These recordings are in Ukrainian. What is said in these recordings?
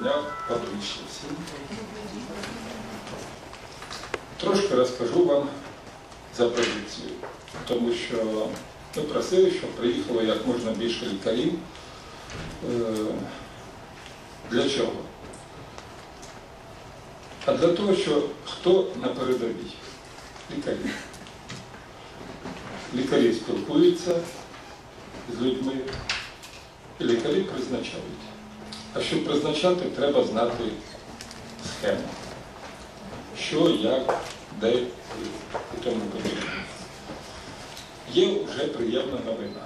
дня підвищився. Трошки розкажу вам за позицію, тому що ми просили, щоб приїхало як можна більше лікарів. Е, Для чого? А для того, що хто на передовій? Лікарі. Лікарі спілкуються з людьми, лікарі призначають. А щоб призначати, треба знати схему. Що, як, де і тому подібне. Є вже приємна новина.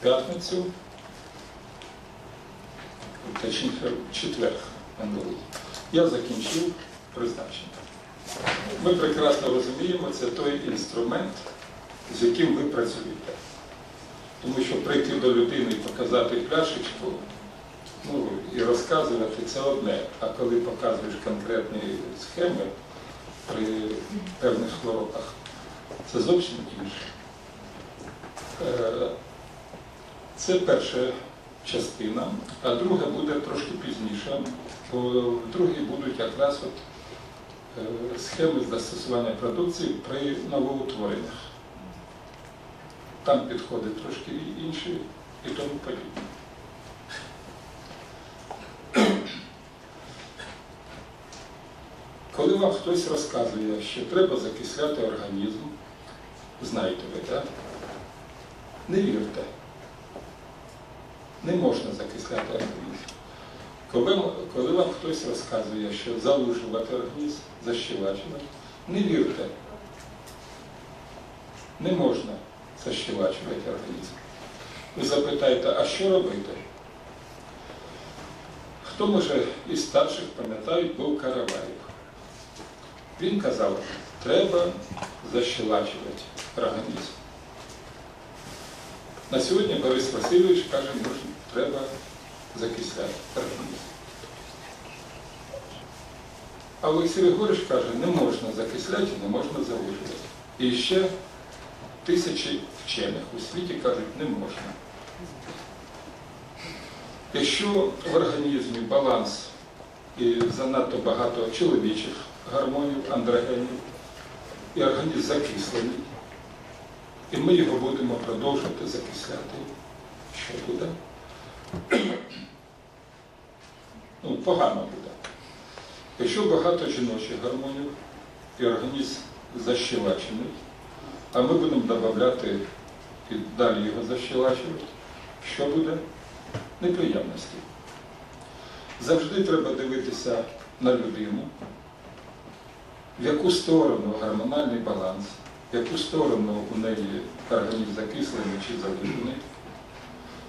П'ятницю, точніше, четвер, минулий, я закінчив призначення. Ми прекрасно розуміємо, це той інструмент, з яким ви працюєте. Тому що прийти до людини і показати пляшечку ну, і розказувати це одне. А коли показуєш конкретні схеми при певних хворобах, це зовсім інше. Е, Це перша частина, а друга буде трошки пізніше, бо в будуть якраз от е, схеми застосування продукції при новоутвореннях. Там підходи трошки інші і тому подібне. Коли вам хтось розказує, що треба закисляти організм, знаєте ви, так? Не вірте. Не можна закисляти організм. Коли, коли вам хтось розказує, що залужувати організм, защелачувати, не вірте. Не можна защелачувати організм. Ви запитаєте, а що робити? Хто може із старших пам'ятають, був Караваєв. Він казав, треба защелачувати організм. На сьогодні Борис Васильович каже, може, треба закисляти організм. А Олексій Григорович каже, не можна закисляти, не можна залужувати. І ще тисячі вчених у світі кажуть, не можна. Якщо в організмі баланс і занадто багато чоловічих гормонів, андрогенів, і організм закислений, і ми його будемо продовжувати закисляти, що буде? Ну, погано буде. Якщо багато жіночих гормонів і організм защелачений, а ми будемо додати і далі його защелачувати, що буде? Неприємності. Завжди треба дивитися на людину, в яку сторону гормональний баланс, в яку сторону у неї організм закислений чи залужений,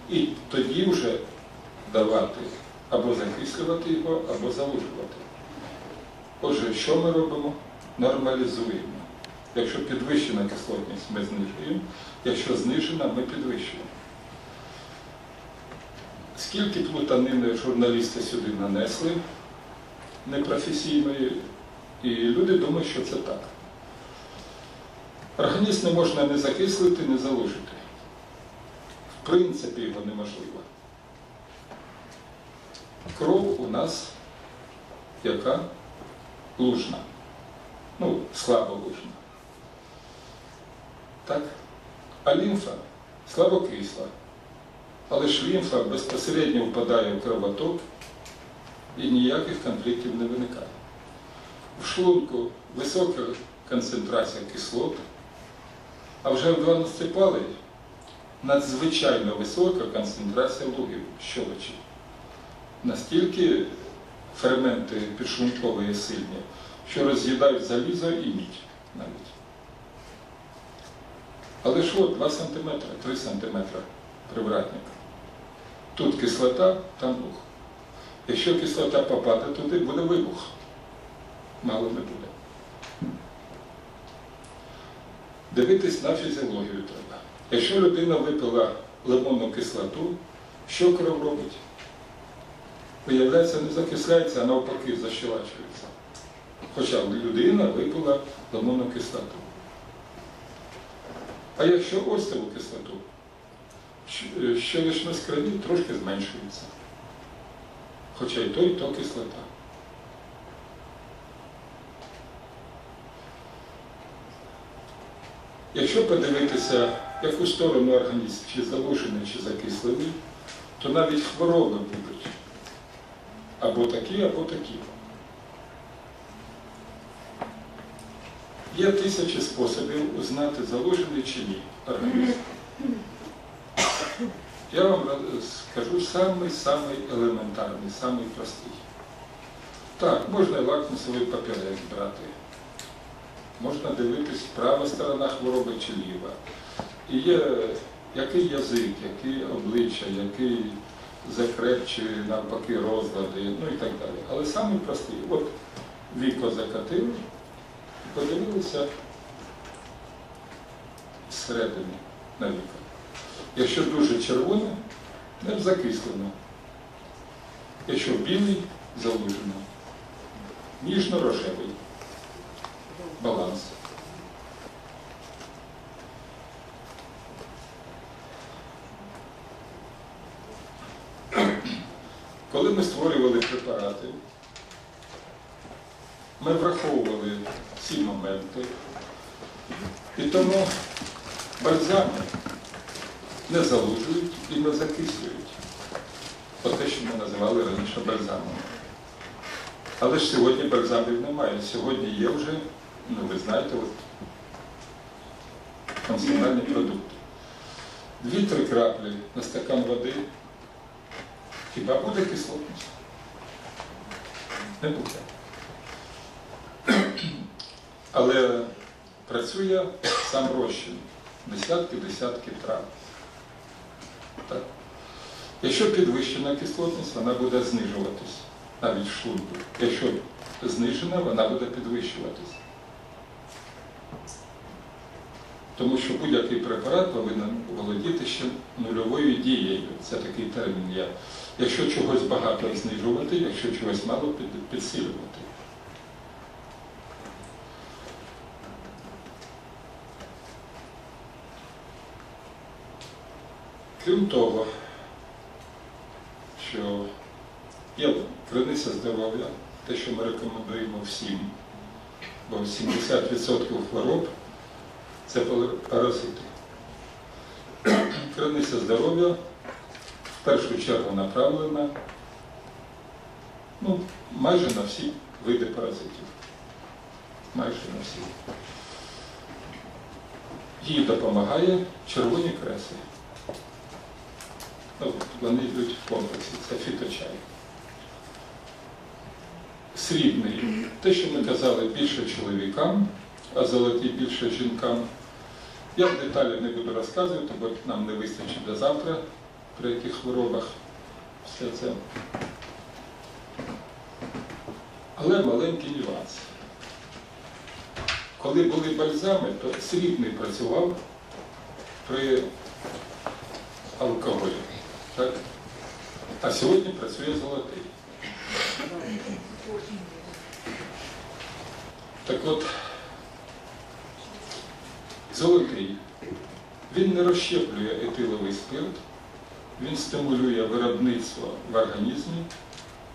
і тоді вже давати або закислювати його, або залужувати. Отже, що ми робимо? Нормалізуємо. Якщо підвищена кислотність, ми знижуємо, якщо знижена, ми підвищуємо. Скільки плутанини журналісти сюди нанесли непрофесійної, і люди думають, що це так. Організм не можна не закислити, не залужити. В принципі, його неможливо. Кров у нас яка? Лужна. Ну, слабо лужна. Так? А лімфа слабокисла. Але ж лімфа безпосередньо впадає в кровоток і ніяких конфліктів не виникає. В шлунку висока концентрація кислот, а вже в 12 палий надзвичайно висока концентрація лугів щелочі. Настільки ферменти підшлункової сильні, що роз'їдають залізо і мідь навіть. Але ж от 2 см, 3 см привратник. Тут кислота, там луг. Якщо кислота попаде туди, буде вибух. Мало не буде. Дивитись на фізіологію треба. Якщо людина випила лимонну кислоту, що кров робить? Виявляється, не закисляється, а навпаки защелачується. Хоча людина випила лимонну кислоту. А якщо острову кислоту, щелочність крові трошки зменшується. Хоча й той, то кислота. Якщо подивитися, яку сторону організм, чи залужений, чи закислений, то навіть хвороби будуть або такі, або такі. Є тисячі способів узнати, залужений чи ні організм. Я вам скажу самий-самий елементарний, самий простий. Так, можна лакмусовий папірець брати. Можна дивитись, права сторона хвороби чи ліва. І є який язик, які обличчя, який закреп чи навпаки розлади, ну і так далі. Але самий простий. От віко закатили, подивилися зсередини на віко. Якщо дуже червоне, не закислено. Якщо білий, залужено. Ніжно-рожевий. Баланс. Коли ми створювали препарати, ми враховували ці моменти, і тому бальзами не залужують і не закислюють. От те, що ми називали раніше бальзамом. Але ж сьогодні бальзамів немає. Сьогодні є вже, ну ви знаєте, от, консумерні продукти. Дві-три краплі на стакан води. Хіба буде кислотність? Не буде. Але працює сам розчин. Десятки-десятки трав. Так. Якщо підвищена кислотність, вона буде знижуватись навіть в шлунку. Якщо знижена, вона буде підвищуватись. Тому що будь-який препарат повинен володіти ще нульовою дією. Це такий термін є. Якщо чогось багато знижувати, якщо чогось мало підсилювати. Крім того, що є криниця здоров'я, те, що ми рекомендуємо всім, бо 70% хвороб це паразити. Криниця здоров'я в першу чергу направлена ну, майже на всі види паразитів. Майже на всі. Їй допомагає червоні креси. Ну, вони йдуть в комплексі, це фіточай. Срібний. Те, що ми казали, більше чоловікам, а золотий більше жінкам. Я в деталі не буду розказувати, бо нам не вистачить до завтра, при яких хворобах все це. Але маленький нюанс. Коли були бальзами, то срібний працював при алкоголі. Так? А сьогодні працює золотий. Так от, золотий, він не розщеплює етиловий спирт, він стимулює виробництво в організмі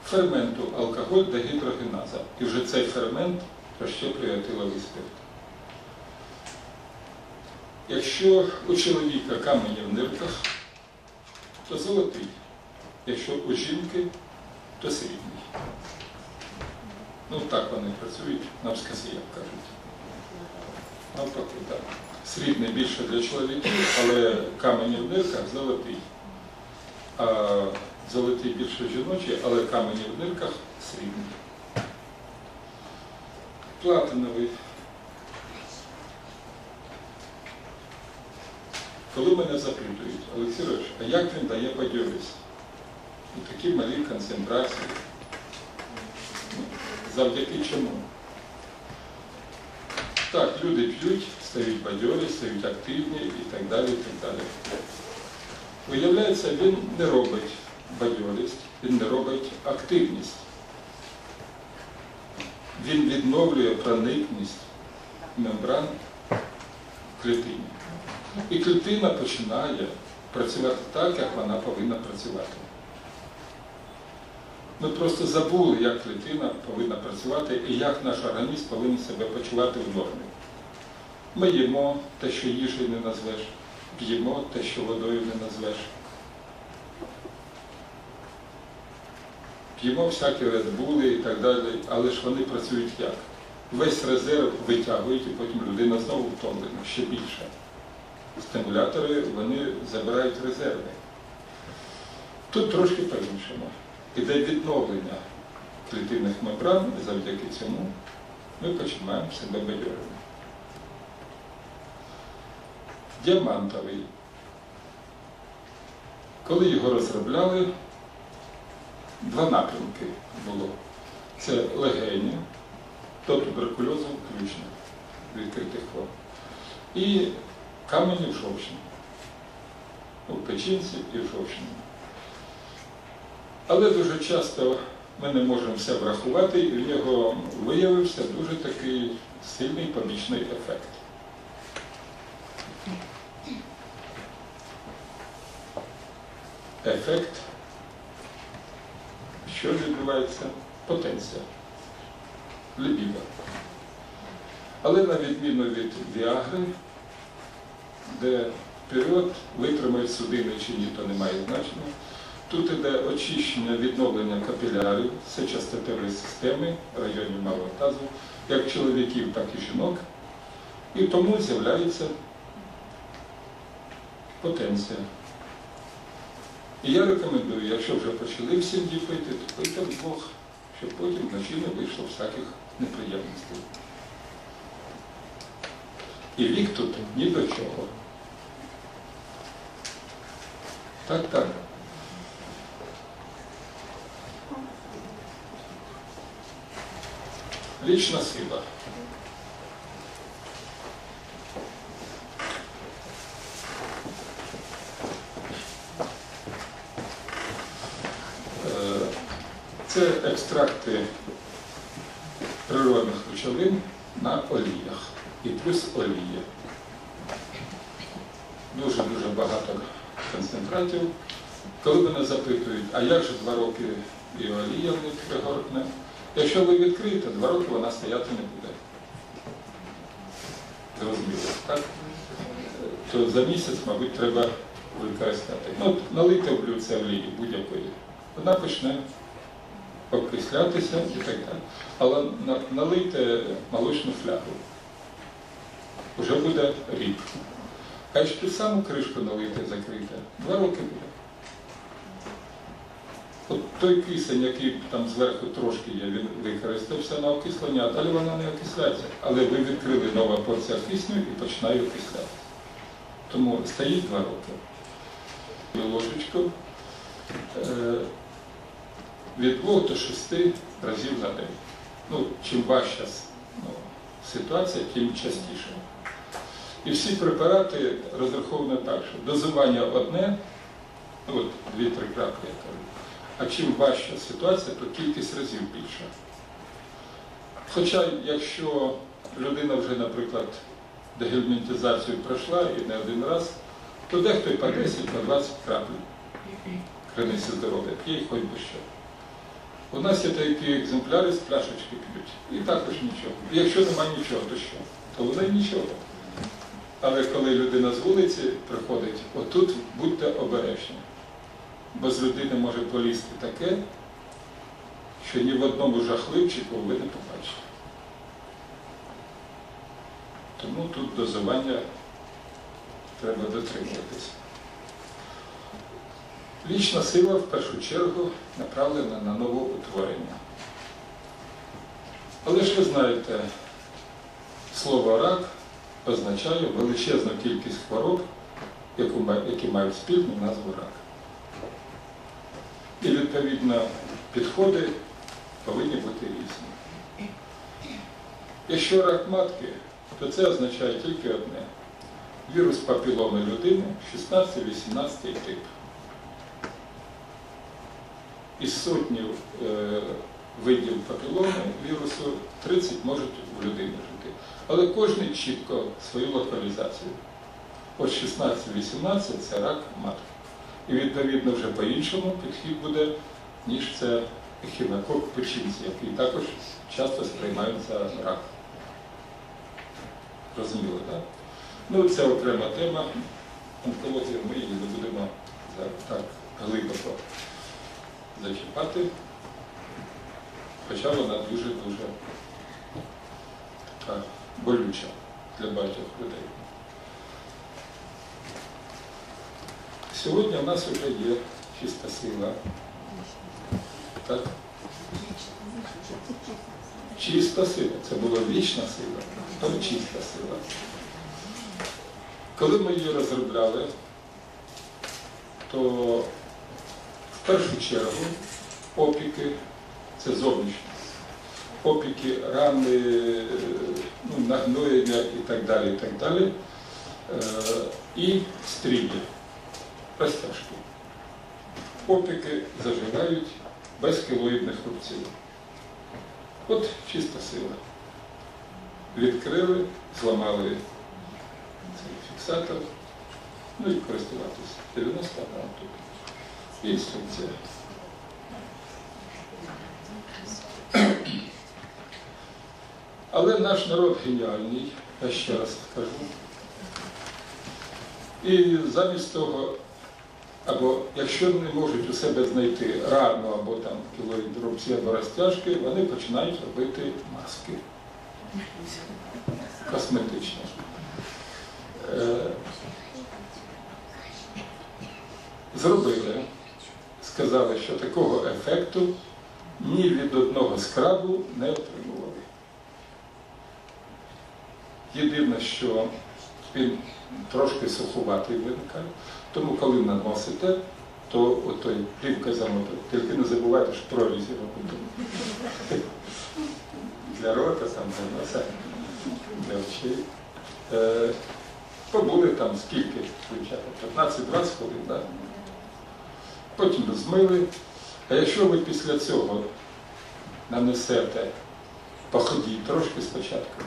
ферменту алкоголь дегідрогеназа. І вже цей фермент розщеплює етиловий спирт. Якщо у чоловіка камені в нирках, то золотий. Якщо у жінки, то срібний. Ну так вони працюють, навсказі, як кажуть. Навпаки, так. Срібний більше для чоловіків, але камені в нирках золотий. А золотий більше жіночий, але камені в нирках срібний. Платиновий. Коли мене запитують, Олексій Рович, а як він дає бадьорість? У такій малій концентрації. Завдяки чому? Так, люди п'ють, стають бадьорі, стають активні і так далі. і так далі. Виявляється, він не робить бадьорість, він не робить активність. Він відновлює проникність мембран клітині. І клітина починає працювати так, як вона повинна працювати. Ми просто забули, як клітина повинна працювати і як наш організм повинен себе почувати в нормі. Ми їмо те, що їжею не назвеш, п'ємо те, що водою не назвеш. П'ємо всякі редбули і так далі, але ж вони працюють як? Весь резерв витягують і потім людина знову втомлена, ще більше. Стимулятори вони забирають резерви. Тут трошки по-іншому. Іде відновлення клітинних мембран, і завдяки цьому ми починаємо себе бадьорити. Діамантовий. Коли його розробляли, два напрямки було. Це легені, до туберкульозу включно відкритих форм. І камені в жовчні. У печінці і в жовчні. Але дуже часто ми не можемо все врахувати, і в нього виявився дуже такий сильний побічний ефект. Ефект, що відбувається? Потенція, лібідо. Але на відміну від Віагри, де період витримають судини чи ні, то не має значення. Тут іде очищення, відновлення капілярів, все частотевої системи, районів малого тазу, як чоловіків, так і жінок. І тому з'являється потенція. І я рекомендую, якщо вже почали в сім'ї то пийте вдвох, щоб потім вночі не вийшло всяких неприємностей. І вік тут ні до чого. Так, так. Лічна сила. Е, Це екстракти природних речовин на оліях і плюс олії. Дуже-дуже багато концентратів. Коли мене запитують, а як же два роки і олія не пригоркне, якщо ви відкриєте, два роки вона стояти не буде. Зрозуміло, так? То за місяць, мабуть, треба використати. Ну, от налийте в блюдце олії будь-якої. Вона почне окислятися і так далі. Але на- налийте молочну флягу. Вже буде рік. А якщо ту саму кришку налити закрите, два роки буде. От той кисень, який там зверху трошки є, він використався на окислення, а далі вона не окисляється. Але ви відкрили нова порція кисню і починає окислятися. Тому стоїть два роки. Ложечку е, від 2 до 6 разів на день. Ну, чим важча ну, ситуація, тим частіше. І всі препарати розраховані так, що дозування одне, ну от 2-3 краплі, я кажу. А чим важча ситуація, то кількість разів більша. Хоча, якщо людина вже, наприклад, дегельмінтизацію пройшла і не один раз, то дехто і по 10, по 20 крапель криниці здоров'я, п'є і хоч би що. У нас є такі екземпляри з пляшечки п'ють. І також нічого. Якщо немає нічого, то що? То воно й нічого. Але коли людина з вулиці приходить, отут будьте обережні. Бо з людини може полізти таке, що ні в одному жахливчику ви не побачите. Тому тут дозування треба дотримуватися. Вічна сила в першу чергу направлена на новоутворення. Але ж ви знаєте, слово рак означає величезну кількість хвороб, які мають спільну назву рак. І відповідно підходи повинні бути різні. Якщо рак матки, то це означає тільки одне. Вірус папіломи людини 16-18 тип. Із сотні е, видів папіломи вірусу 30 можуть в людині жити. Але кожен чітко свою локалізацію. От 16-18 це рак матки. І відповідно вже по-іншому підхід буде, ніж це ехінокок печінці, який також часто сприймають за рак. Розуміло, так? Ну, це окрема тема. Онкологію ми її не будемо так глибоко зачіпати, хоча вона дуже-дуже така болюча для багатьох людей. Сьогодні в нас вже є чиста сила. Так? Чиста сила. Це була вічна сила, то чиста сила. Коли ми її розробляли, то в першу чергу опіки це зовнішні. Опіки, рани, ну, нагноєння і так далі, і так далі. І стріли, розтяжки. Опіки заживають без кілоїдних рубців. От чиста сила. Відкрили, зламали цей фіксатор, ну і користуватися. 90 грам тут. Інструкція. Але наш народ геніальний, я ще раз скажу. І замість того, або якщо не можуть у себе знайти рану або там кілоїдрубці, або розтяжки, вони починають робити маски косметичні. Е, Зробили, сказали, що такого ефекту ні від одного скрабу не отримували. Єдине, що він трошки сухуватий виникає, тому коли наносите, то отой плівка замотує. Тільки не забувайте, що прорізі робити. Для рота, там, для носа, для очей. Е, побули там скільки, дівчата, 15-20 хвилин, так? Потім змили. А якщо ви після цього нанесете, походіть трошки спочатку,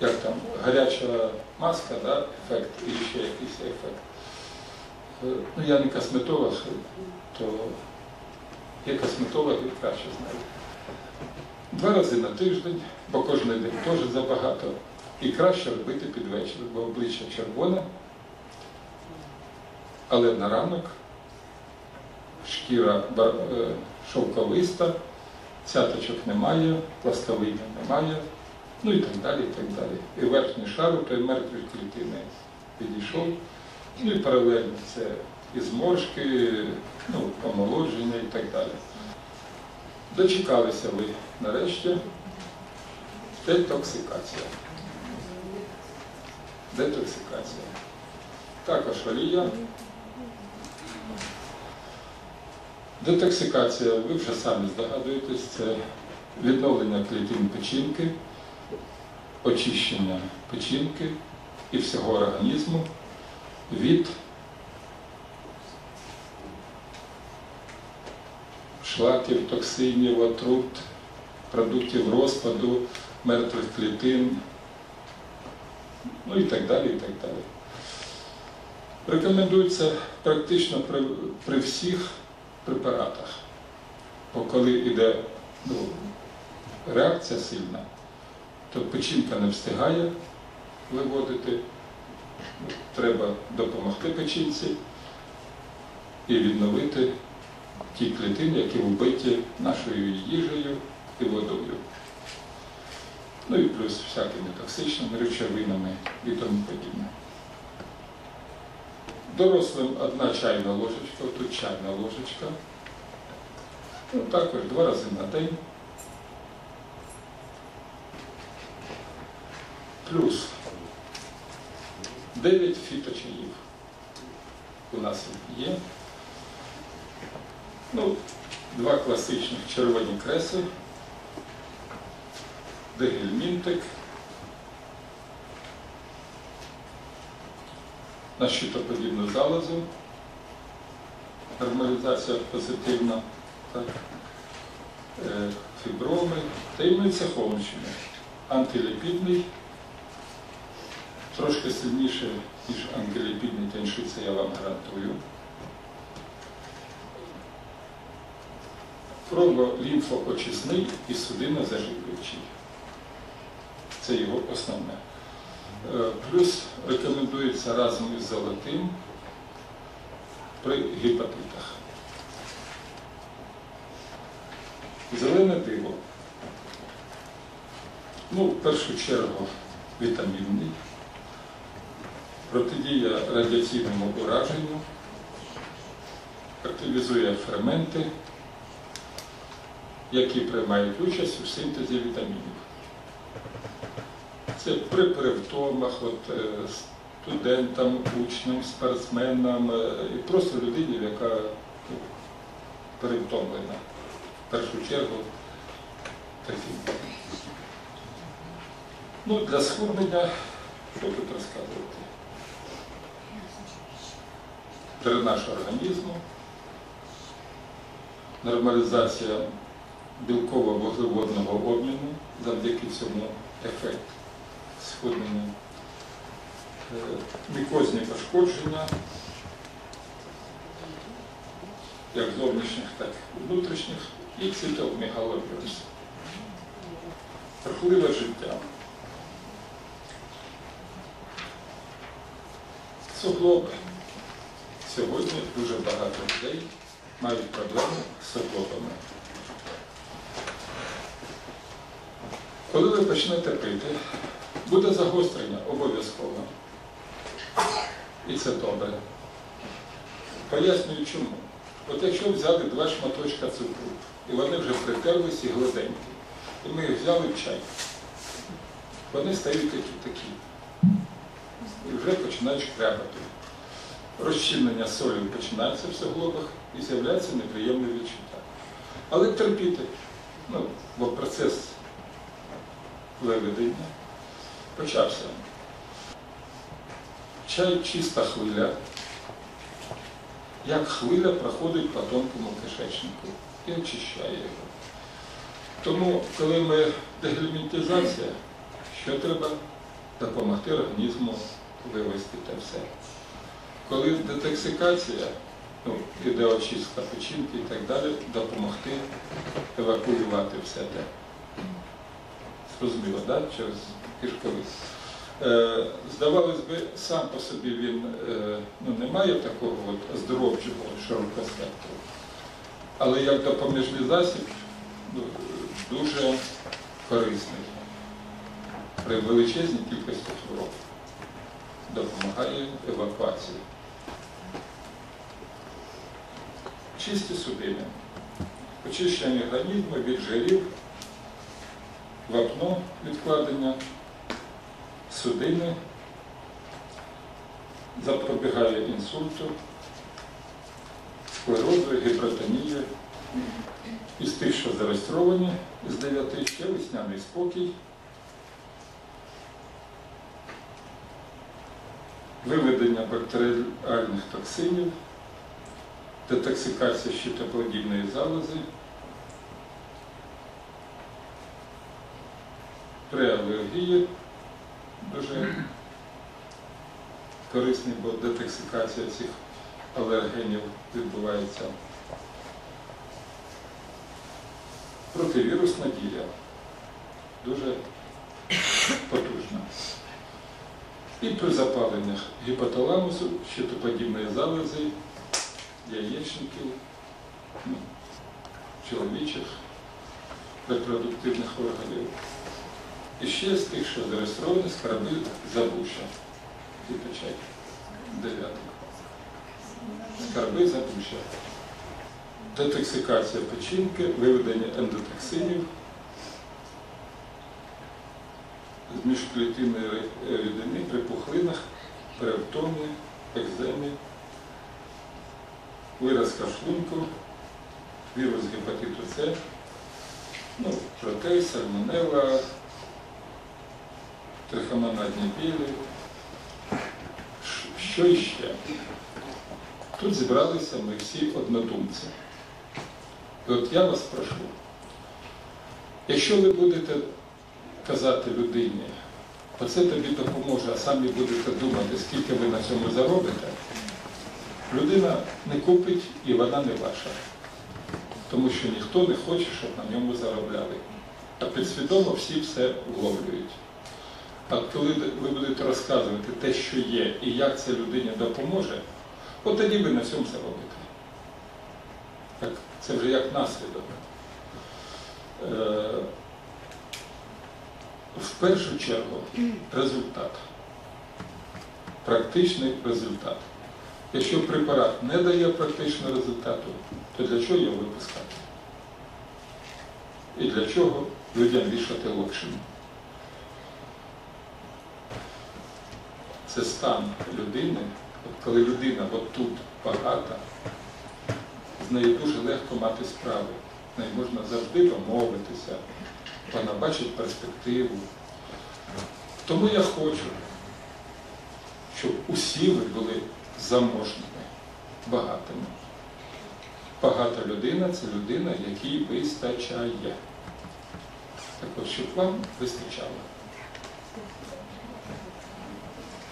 як там, гаряча маска, да, ефект, і ще якийсь ефект. Е, Ну, я не косметолог, то є косметологи краще знають. Два рази на тиждень, бо кожен день теж забагато. І краще робити під вечір, бо обличчя червоне, але на ранок шкіра е, шовковиста, цяточок немає, пластовиння немає, ну і так далі, і так далі. І верхній шар, той мертві клітини підійшов. Ну і паралельно це і зморшки, ну, омолодження і так далі. Дочекалися ви нарешті. Детоксикація. Детоксикація. Також олія. Детоксикація, ви вже самі здогадуєтесь, це відновлення клітин печінки, очищення печінки і всього організму від шлаків, токсинів, отрут, продуктів розпаду, мертвих клітин, ну і так далі, і так далі. Рекомендується практично при, при всіх препаратах. Бо коли йде ну, реакція сильна, то печінка не встигає виводити, треба допомогти печінці і відновити ті клітини, які вбиті нашою їжею і водою. Ну і плюс всякими токсичними речовинами і тому подібне. Дорослим одна чайна ложечка, тут чайна ложечка. Ну, також два рази на день. Плюс 9 фіточаїв у нас є. Ну, два класичних червоні креси, дегельмінтик, на щитоподібну залозу, нормалізація позитивна, так, е, фіброми, таємниця Холмщини, антиліпідний, трошки сильніше, ніж антиліпідний теншиця, я вам гарантую. кроволімфоочисний і судинозаживлюючий. Це його основне. Е, Плюс рекомендується разом із золотим при гепатитах. Зелене диво. Ну, в першу чергу вітамінний, протидія радіаційному ураженню, активізує ферменти, які приймають участь у синтезі вітамінів. Це при перевтомах, е, студентам, учням, спортсменам е, і просто людині, яка ну, перевтомлена. В першу чергу таким. Ну, для схуднення, що тут розказувати? Дренаж організму, нормалізація білково-вуглеводного обміну, завдяки цьому ефект схуднення, Е, мікозні пошкодження, як зовнішніх, так і внутрішніх, і цитомегаловірус. Рухливе життя. Суглоби. Сьогодні дуже багато людей мають проблеми з суглобами. Коли ви почнете пити, буде загострення обов'язково. І це добре. Пояснюю чому. От якщо взяли два шматочка цукру, і вони вже притерлись і гладенькі, і ми їх взяли в чай, вони стають такі такі. І вже починають шкрябати. Розчинення солі починається в суглобах і з'являється неприємне відчуття. Але терпіти, ну, бо процес виведення почався. Чай чиста хвиля, як хвиля проходить по тонкому кишечнику і очищає його. Тому, коли ми дегельмінтизація, що треба допомогти організму вивести те все. Коли детоксикація, ну, іде очистка печінки і так далі, допомогти евакуювати все те. Зрозуміло, да? через кишковий. Е, здавалось би, сам по собі він е, ну, не має такого от оздоровчого широкоспектру, але як допоміжний засіб ну, дуже корисний при величезній кількості хвороб. Допомагає евакуації. Чисті судини. Очищення організму від жирів, вапно відкладення, судини, запобігає інсульту, склерозу, гіпертонії. Із тих, що зареєстровані з 9 ще весняний спокій. Виведення бактеріальних токсинів, детоксикація щитоподібної залози, при алергії дуже корисний, бо детоксикація цих алергенів відбувається. Противірусна дія дуже потужна. І при запаленнях гіпоталамусу, щитоподібної залози, яєчників, ну, чоловічих репродуктивних органів. І ще з тих, що зареєстровані скарби забуша. Діточай. Дев'ятий. Скарби забуша. Детоксикація печінки, виведення ендотоксинів міжклітинної рідини при пухлинах, при втомі, екземі, виразка шлунку, вірус гепатиту С, ну, протей, сальмонелла, трихомонадні білі. Що іще? Тут зібралися ми всі однодумці. І от я вас прошу, якщо ви будете казати людині, оце тобі допоможе, а самі будете думати, скільки ви на цьому заробите, людина не купить і вона не ваша. тому що ніхто не хоче, щоб на ньому заробляли. А підсвідомо всі все вловлюють. А коли ви будете розказувати те, що є, і як це людині допоможе, от тоді ви на цьому заробите. Так, це вже як наслідок. Е, в першу чергу результат. Практичний результат. Якщо препарат не дає практичного результату, то для чого його випускати? І для чого людям вішати локшину? Це стан людини, от коли людина от тут багата, з нею дуже легко мати справи. З нею можна завжди домовитися, вона бачить перспективу. Тому я хочу, щоб усі ви були заможними, багатими. Багата людина це людина, якій вистачає. Так от, щоб вам вистачало.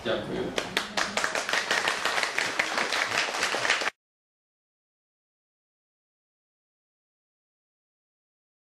Дякую.